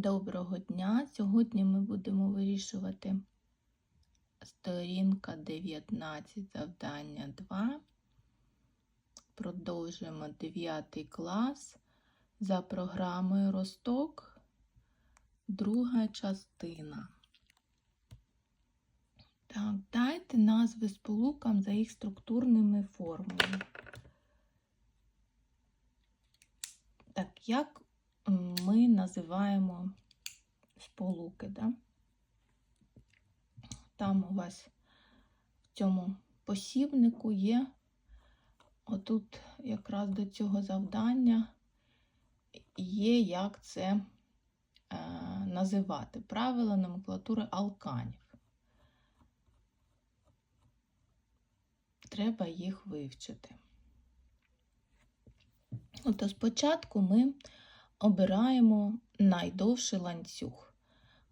Доброго дня! Сьогодні ми будемо вирішувати сторінка 19, завдання 2. Продовжуємо 9 клас за програмою Росток, друга частина. Так, дайте назви сполукам за їх структурними формами. Так, як називаємо сполуки, да? Там у вас в цьому посібнику є, отут якраз до цього завдання є, як це е, називати. Правила номенклатури алканів. Треба їх вивчити. Ото спочатку ми обираємо найдовший ланцюг.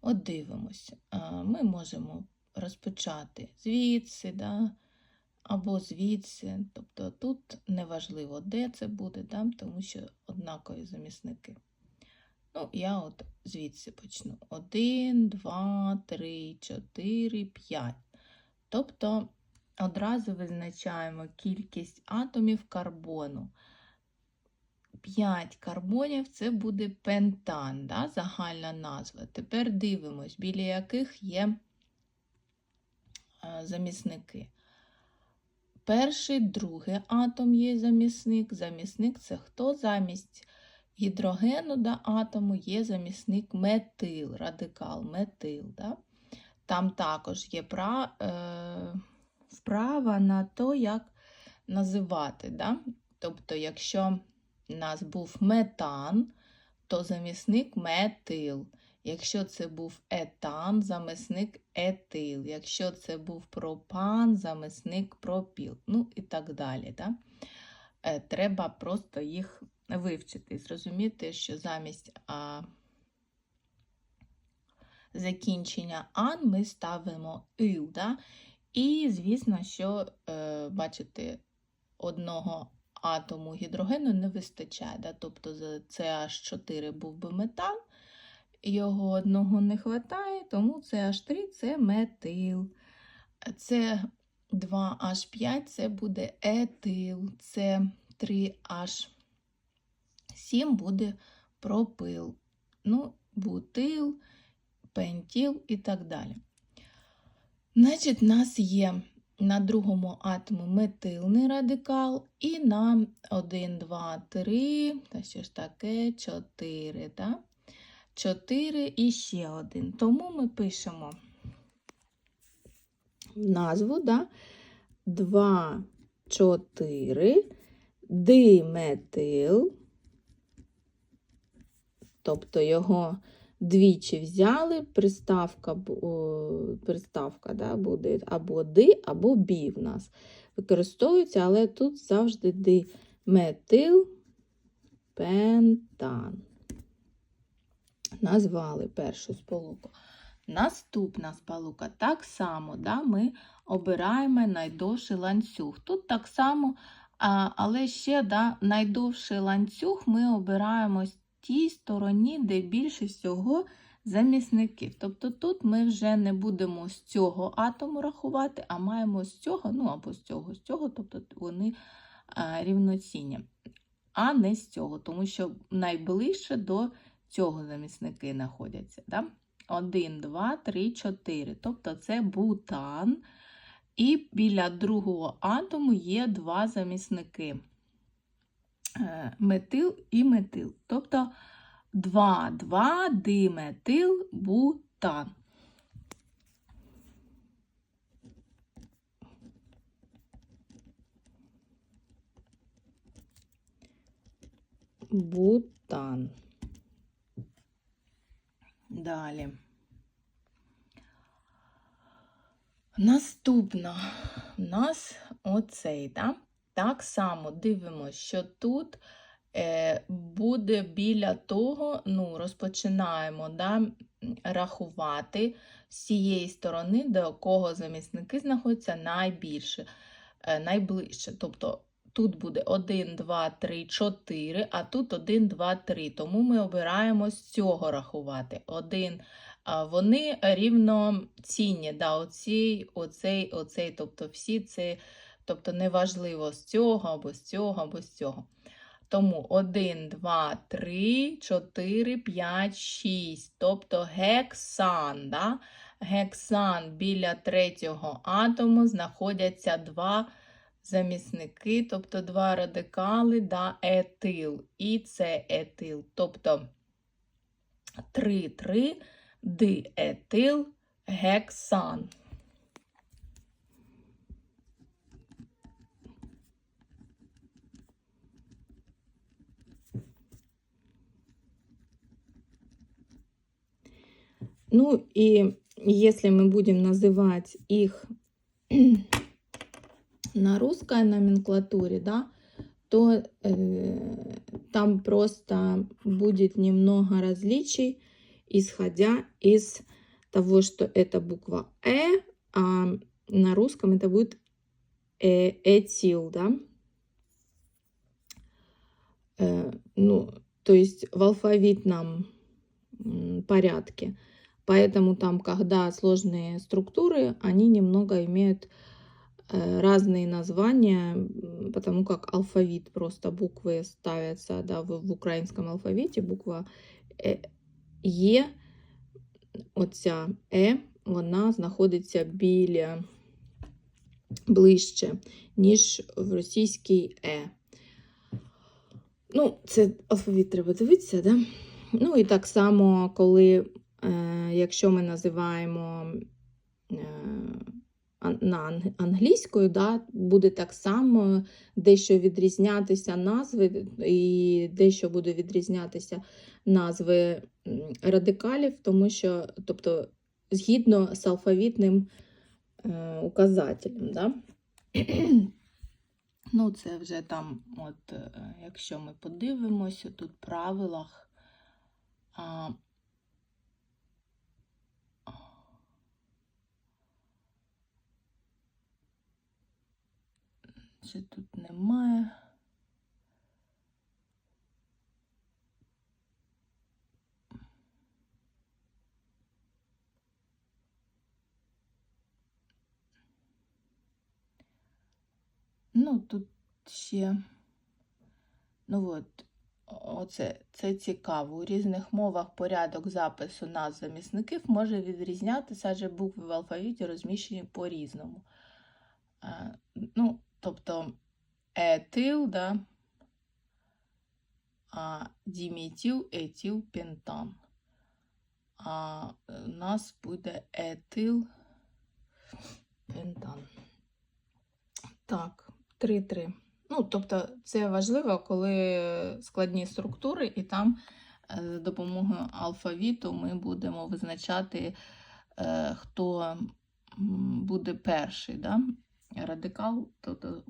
От дивимося, ми можемо розпочати звідси, да, або звідси. Тобто тут неважливо, де це буде, да, тому що однакові замісники. Ну, я от звідси почну. 1, 2, 3, 4, 5. Тобто одразу визначаємо кількість атомів карбону. 5 карбонів це буде пентан, да, загальна назва. Тепер дивимось, біля яких є замісники. Перший, другий атом є замісник. Замісник це хто замість гідрогену да, атому є замісник метил, радикал метил. Да? Там також є пра, е, вправа на то, як називати. Да? Тобто, якщо нас був метан, то замісник метил. Якщо це був етан, замісник етил. Якщо це був пропан, замісник пропіл. Ну і так далі. Да? Е, треба просто їх вивчити. Зрозуміти, що замість а, закінчення ан ми ставимо ил. Да? І, звісно, що, е, бачите, одного атому гідрогену не вистачає. Да? Тобто за CH4 був би метан, його одного не вистачає, тому CH3 це метил. Це 2H5 це буде етил, це 3H7 буде пропил. Ну, бутил, пентіл і так далі. Значить, у нас є на другому атомі метилний радикал, і на 1, 2, 3, та що ж таке, 4. Да? 4 і ще один. Тому ми пишемо назву да? 2, 4, диметил, тобто його двічі взяли, приставка приставка да, буде або ди, або бі в нас використовується, але тут завжди диметил пентан. Назвали першу сполуку. Наступна сполука так само да, ми обираємо найдовший ланцюг. Тут так само, але ще да, найдовший ланцюг ми обираємо тій стороні, де більше всього замісників. Тобто тут ми вже не будемо з цього атому рахувати, а маємо з цього, ну або з цього, з цього, тобто вони рівноцінні, а не з цього, тому що найближче до цього замісники знаходяться. Да? 1, 2, 3, 4. Тобто це бутан. І біля другого атому є два замісники. Метил і метил. Тобто 2, 2 диметил бутан. Бутан. Далі. Наступна у нас оцей, да? Так само дивимося, що тут е, буде біля того, ну, розпочинаємо да, рахувати з цієї сторони, до якого замісники знаходяться найбільше, е, найближче. Тобто тут буде 1, 2, 3, 4, а тут 1, 2, 3. Тому ми обираємо з цього рахувати. 1, вони рівноцінні. Да, оці, оцей, оцей, тобто всі це, тобто неважливо з цього, або з цього, або з цього. Тому 1, 2, 3, 4, 5, 6. Тобто гексан. Да? Гексан біля третього атому знаходяться два замісники, тобто два радикали, да, етил. І це етил. Тобто 3, 3, диетил, гексан. Ну и если мы будем называть их на русской номенклатуре, да, то э, там просто будет немного различий, исходя из того, что это буква Э, а на русском это будет э, этил, да. Э, ну, то есть в алфавитном порядке. Поэтому там, когда сложные структуры, они немного имеют э, разные названия, м, потому как алфавит просто буквы ставятся, да, в, в українському алфавіті буква е, Є, оця Е, вона знаходиться біля ближче, ніж в російській Е. Ну, це алфавіт треба дивитися, да? Ну і так само, коли, е, якщо ми називаємо е, на англійською, да, буде так само дещо відрізнятися назви, і дещо буде відрізнятися назви радикалів, тому що, тобто, згідно з алфавітним е, указателем. Да? Ну, це вже там, от, е, якщо ми подивимося, тут в правилах. А, Чи тут немає? Ну, тут ще. Ну от, оце це цікаво. У різних мовах порядок запису назв замісників може відрізнятися, адже букви в алфавіті розміщені по-різному. Е, тобто етил, да, а дімітил, етил, пентан. А у нас буде етил, пентан. Так, 3-3. Ну, тобто, це важливо, коли складні структури, і там е, за допомогою алфавіту ми будемо визначати, е, хто буде перший, да? Радикал, тобто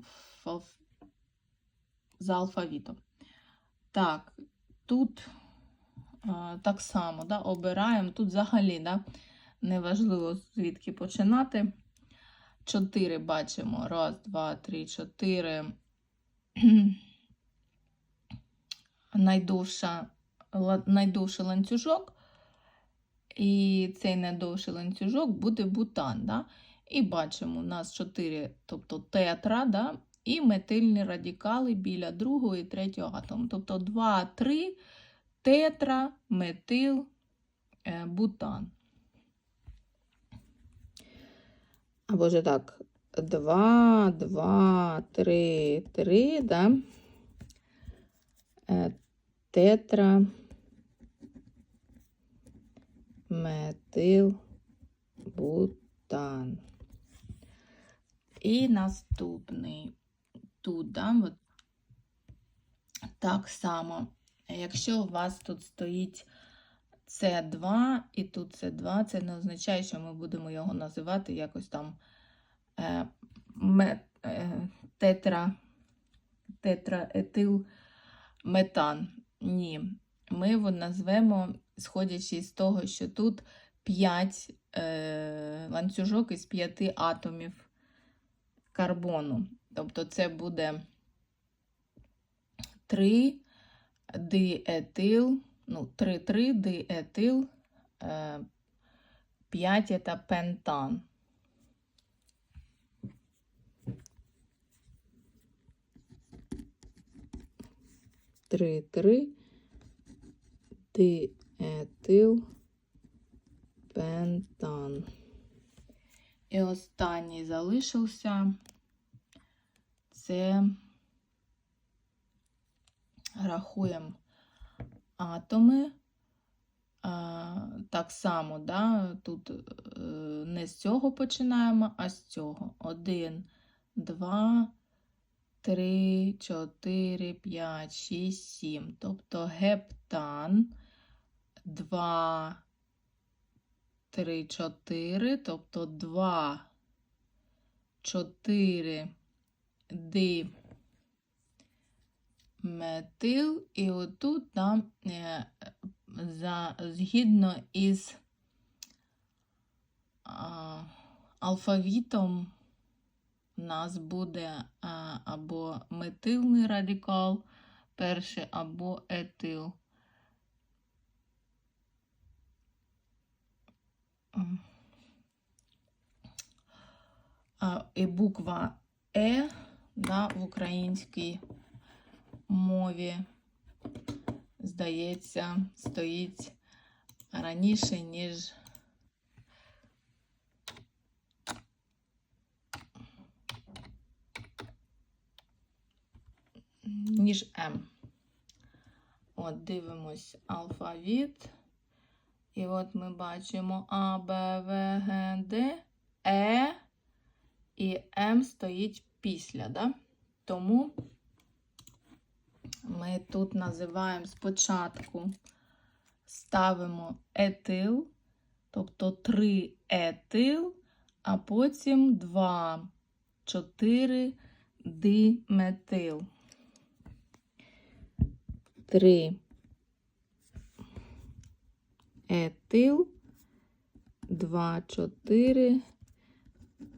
за алфавітом. Так, тут так само да, обираємо. Тут взагалі да, неважливо, звідки починати. Чотири бачимо. Раз, два, три, чотири. Найдовша, найдовший ланцюжок. І цей найдовший ланцюжок буде бутан. Да? І бачимо, у нас 4, тобто тетра, да? і метильні радикали біля другого і третього атому. Тобто 2, 3, тетра, метил, е, бутан. Або ж так, 2, 2, 3, 3, да? Е, Тетра, метил, бутан. І наступний тут, да, от так само. Якщо у вас тут стоїть С2 і тут С2, це не означає, що ми будемо його називати якось там е, е, тетра, тетраетил. Ні. Ми його назвемо, сходячи з того, що тут 5 е, ланцюжок із 5 атомів карбону. Тобто це буде 3 диетил, ну, 3,3 диетил, е, 5 це пентан. Три, три, диетил, пентан. І останній залишився. Це рахуємо атоми. Так само, да, тут е, не з цього починаємо, а з цього. Один, два, три, чотири, п'ять, шість, сім. Тобто гептан, два, три, чотири, тобто два, чотири, ди метил, і отут нам е, за, згідно із а, алфавітом у нас буде а, або метилний радикал перший, або етил. А, і буква Е да, в українській мові, здається, стоїть раніше, ніж ніж М. От, дивимось алфавіт. І от ми бачимо А, Б, В, Г, Д, Е і М стоїть після, да? Тому ми тут називаємо спочатку ставимо етил, тобто 3 етил, а потім 2, 4 диметил. 3 етил, 2, 4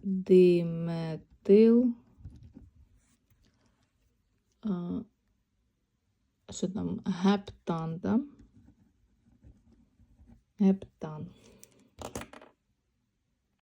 диметил. Що там, гептан, да? Гептан.